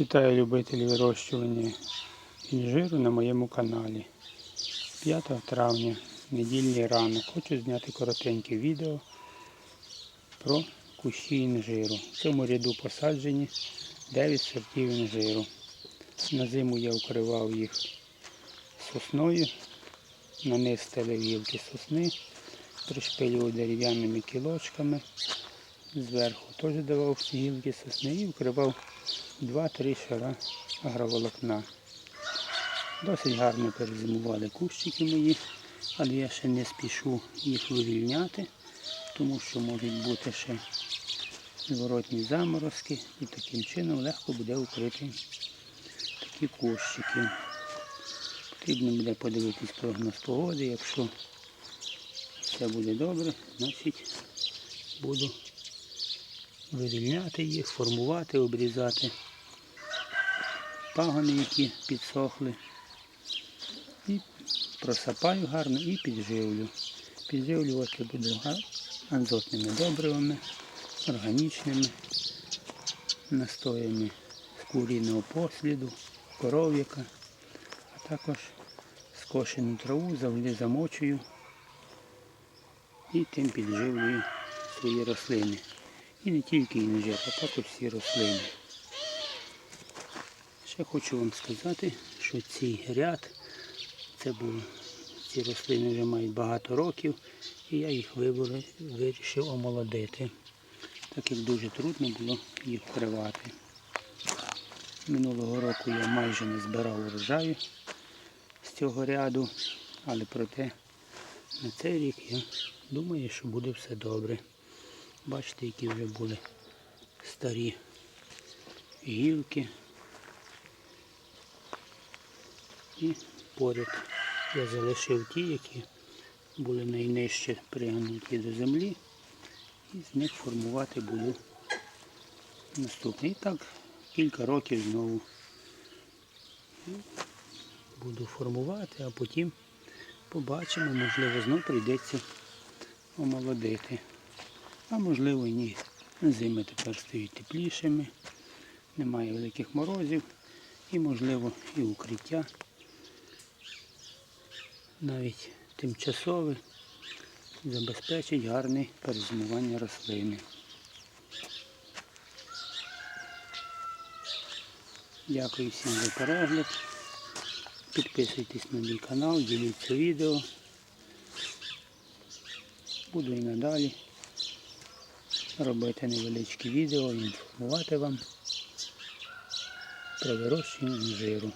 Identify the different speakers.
Speaker 1: Вітаю любителів вирощування інжиру на моєму каналі. 5 травня, недільний ранок. Хочу зняти коротеньке відео про кущі інжиру. В цьому ряду посаджені 9 сортів інжиру. На зиму я укривав їх сосною, на низ гілки сосни, пришпилював дерев'яними кілочками. Зверху теж давав гілки сосни і вкривав 2-3 шара агроволокна. Досить гарно перезимували кущики мої, але я ще не спішу їх вивільняти, тому що можуть бути ще зворотні заморозки і таким чином легко буде укрити такі кущики. Потрібно буде подивитись прогноз погоди, якщо все буде добре, значить буду вивільняти їх, формувати, обрізати пагони, які підсохли. І просапаю гарно і підживлю. Підживлювати буду азотними добривами, органічними настоями з куріного посліду, коров'яка, а також скошену траву завжди замочую і тим підживлюю свої рослини. І не тільки інжир, а також всі рослини. Ще хочу вам сказати, що цей ряд, це було, ці рослини вже мають багато років, і я їх вирішив омолодити, так як дуже трудно було їх вкривати. Минулого року я майже не збирав урожаю з цього ряду, але проте на цей рік я думаю, що буде все добре. Бачите, які вже були старі гілки. І поряд я залишив ті, які були найнижче пригнуті до землі. І з них формувати буду наступний. І так кілька років знову буду формувати, а потім побачимо, можливо, знов прийдеться омолодити. А можливо ні. Зими тепер стають теплішими, немає великих морозів і можливо і укриття навіть тимчасове забезпечить гарне перезимування рослини. Дякую всім за перегляд. Підписуйтесь на мій канал, діліться відео. Буду і надалі робити невеличкі відео і інформувати вам про вирощування інжиру.